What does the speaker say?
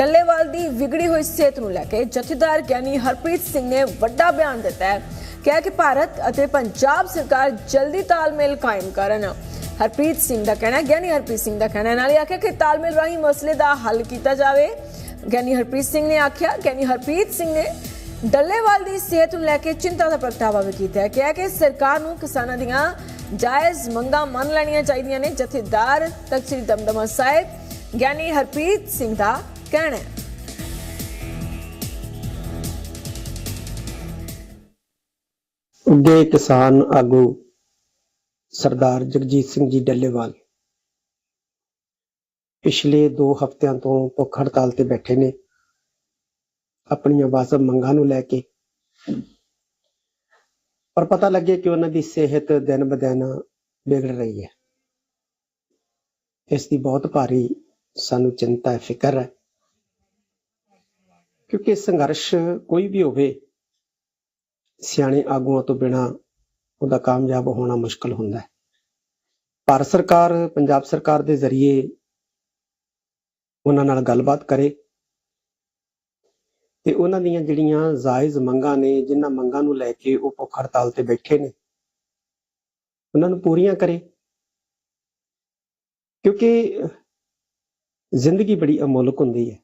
ਡੱਲੇਵਾਲ ਦੀ ਵਿਗੜੀ ਹੋਈ ਸਿਹਤ ਨੂੰ ਲੈ ਕੇ ਜਥੇਦਾਰ ਗਿਆਨੀ ਹਰਪ੍ਰੀਤ ਸਿੰਘ ਨੇ ਵੱਡਾ ਬਿਆਨ ਦਿੱਤਾ ਹੈ। ਕਿਹਾ ਕਿ ਭਾਰਤ ਅਤੇ ਪੰਜਾਬ ਸਰਕਾਰ ਜਲਦੀ ਤਾਲਮੇਲ ਕਾਇਮ ਕਰਨ। ਹਰਪ੍ਰੀਤ ਸਿੰਘ ਦਾ ਕਹਿਣਾ ਗਿਆਨੀ ਹਰਪ੍ਰੀਤ ਸਿੰਘ ਦਾ ਕਹਿਣਾ ਹੈ। ਆਖਿਆ ਕਿ ਤਾਲਮੇਲ ਰਾਹੀਂ ਮਸਲੇ ਦਾ ਹੱਲ ਕੀਤਾ ਜਾਵੇ। ਗਿਆਨੀ ਹਰਪ੍ਰੀਤ ਸਿੰਘ ਨੇ ਆਖਿਆ, ਗਿਆਨੀ ਹਰਪ੍ਰੀਤ ਸਿੰਘ ਨੇ ਡੱਲੇਵਾਲ ਦੀ ਸਿਹਤ ਨੂੰ ਲੈ ਕੇ ਚਿੰਤਾ ਦਾ ਪ੍ਰਗਟਾਵਾ ਵੀ ਕੀਤਾ ਹੈ। ਕਿਹਾ ਕਿ ਸਰਕਾਰ ਨੂੰ ਕਿਸਾਨਾਂ ਦੀਆਂ ਜਾਇਜ਼ ਮੰਗਾਂ ਮੰਨ ਲੈਣੀਆਂ ਚਾਹੀਦੀਆਂ ਨੇ। ਜਥੇਦਾਰ ਤਖਤ ਸ੍ਰੀ ਦਮਦਮਾ ਸਾਹਿਬ, ਗਿਆਨੀ ਹਰਪ੍ਰੀਤ ਸਿੰਘ ਦਾ ਕਹਿਣਾ ਉੱਗੇ ਕਿਸਾਨ ਆਗੂ ਸਰਦਾਰ ਜਗਜੀਤ ਸਿੰਘ ਜੀ ਡੱਲੇਵਾਲ। ਪਿਛਲੇ 2 ਹਫ਼ਤਿਆਂ ਤੋਂ ਭੁੱਖ ਹੜਤਾਲ ਤੇ ਬੈਠੇ ਨੇ। ਆਪਣੀਆਂ ਵਾਜਬ ਮੰਗਾਂ ਨੂੰ ਲੈ ਕੇ। ਪਰ ਪਤਾ ਲੱਗੇ ਕਿ ਉਹਨਾਂ ਦੀ ਸਿਹਤ ਦਿਨ ਬਦਿਨ ਵਿਗੜ ਰਹੀ ਹੈ। ਇਸ ਦੀ ਬਹੁਤ ਭਾਰੀ ਸਾਨੂੰ ਚਿੰਤਾ ਹੈ, ਫਿਕਰ ਹੈ। ਕਿਉਂਕਿ ਸੰਘਰਸ਼ ਕੋਈ ਵੀ ਹੋਵੇ, ਸਿਆਣੇ ਆਗੂਆਂ ਤੋਂ ਬਿਨਾ ਉਹਦਾ ਕਾਮਯਾਬ ਹੋਣਾ ਮੁਸ਼ਕਲ ਹੁੰਦਾ ਹੈ। ਭਾਰਤ ਸਰਕਾਰ, ਪੰਜਾਬ ਸਰਕਾਰ ਦੇ ਜ਼ਰੀਏ ਉਹਨਾਂ ਨਾਲ ਗੱਲਬਾਤ ਕਰੇ ਤੇ ਉਹਨਾਂ ਦੀਆਂ ਜਿਹੜੀਆਂ ਜਾਇਜ਼ ਮੰਗਾਂ ਨੇ, ਜਿਨ੍ਹਾਂ ਮੰਗਾਂ ਨੂੰ ਲੈ ਕੇ ਉਹ ਭੁੱਖ ਹੜਤਾਲ ਤੇ ਬੈਠੇ ਨੇ, ਉਹਨਾਂ ਨੂੰ ਪੂਰੀਆਂ ਕਰੇ। ਕਿਉਂਕਿ ਜ਼ਿੰਦਗੀ ਬੜੀ ਅਮੋਲਕ ਹੁੰਦੀ ਹੈ।